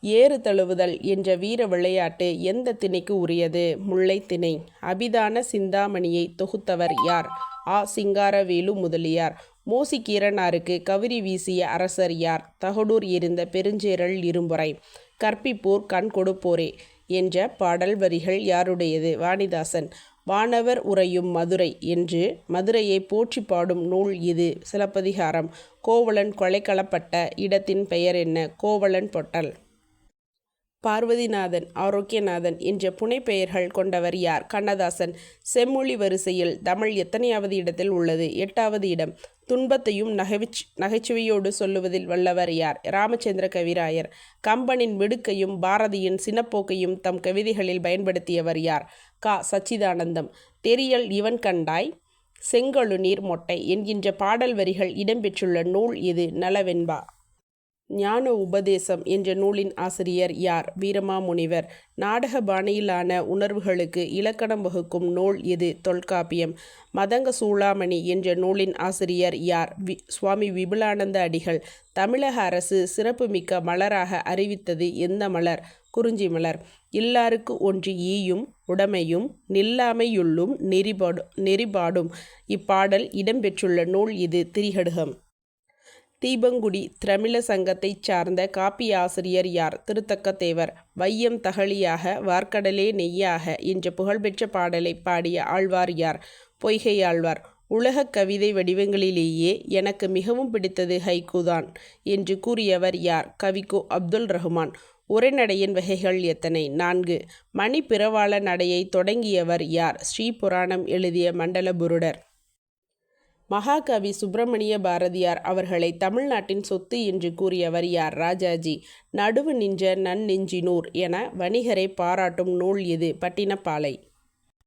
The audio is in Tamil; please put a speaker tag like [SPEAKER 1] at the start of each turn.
[SPEAKER 1] ஏறு தழுவுதல் என்ற வீர விளையாட்டு எந்த திணைக்கு உரியது முல்லை திணை. அபிதான சிந்தாமணியை தொகுத்தவர் யார்? ஆ. சிங்காரவேலு முதலியார். மோசிக்கீரனாருக்கு கவிரி வீசிய அரசர் யார்? தகடூர் இருந்த பெருஞ்சேரல் இரும்புறை கற்பிப்போர் கண்கொடுப்போரே என்ற பாடல் வரிகள் யாருடையது? வாணிதாசன். வானவர் உறையும் மதுரை என்று மதுரையைப் போற்றி பாடும் நூல் இது சிலப்பதிகாரம். கோவலன் கொலைக்களப்பட்ட இடத்தின் பெயர் என்ன? கோவலன் பொட்டல். பார்வதிநாதன் ஆரோக்கியநாதன் என்ற புனைப்பெயர்கள் கொண்டவர் யார்? கண்ணதாசன். செம்மொழி வரிசையில் தமிழ் எத்தனையாவது இடத்தில் உள்ளது? எட்டாவது இடம். துன்பத்தையும் நகைச்சுவையோடு சொல்லுவதில் வல்லவர் யார்? ராமச்சந்திர கவிராயர். கம்பனின் மிடுக்கையும் பாரதியின் சினப்போக்கையும் தம் கவிதைகளில் பயன்படுத்தியவர் யார்? கா சச்சிதானந்தம். தெரியல் இவன் கண்டாய். செங்கழுநீர் மொட்டை என்கின்ற பாடல் வரிகள் இடம்பெற்றுள்ள நூல் இது நலவென்பா ஞான உபதேசம் என்ற நூலின் ஆசிரியர் யார்? வீரமாமுனிவர். நாடக பாணியிலான உணர்வுகளுக்கு இலக்கணம் வகுக்கும் நூல் எது? தொல்காப்பியம். மதங்க சூளாமணி என்ற நூலின் ஆசிரியர் யார்? வி சுவாமி விபுலானந்த அடிகள். தமிழக அரசு சிறப்புமிக்க மலராக அறிவித்தது எந்த மலர்? குறிஞ்சி மலர். எல்லாருக்கு ஒன்று ஈயும் உடமையும் நில்லாமையுள்ளும் நெறிபாடு நெறிபாடும் இப்பாடல் இடம்பெற்றுள்ள நூல் இது திரிகடுகம். தீபங்குடி திரமிழ சங்கத்தைச் சார்ந்த காப்பியாசிரியர் யார்? திருத்தக்கதேவர். வையம் தகழியாக வார்கடலே நெய்யாக என்ற புகழ்பெற்ற பாடலைப் பாடிய ஆழ்வார் யார்? பொய்கையாழ்வார். உலகக் கவிதை வடிவங்களிலேயே எனக்கு மிகவும் பிடித்தது ஹைகுதான் என்று கூறியவர் யார்? கவி அப்துல் ரஹ்மான். உரைநடையின் வகைகள் எத்தனை? நான்கு. மணிப்பிரவாள நடையை தொடங்கியவர் யார்? ஸ்ரீபுராணம் எழுதிய மண்டல புருடர் மகாகவி சுப்பிரமணிய பாரதியார் அவர்களை தமிழ்நாட்டின் சொத்து என்று கூறியவர் யார்? ராஜாஜி. நடுவு நின்ற நன்னெஞ்சினூர் என வணிகரை பாராட்டும் நூல் இது பட்டினப்பாலை.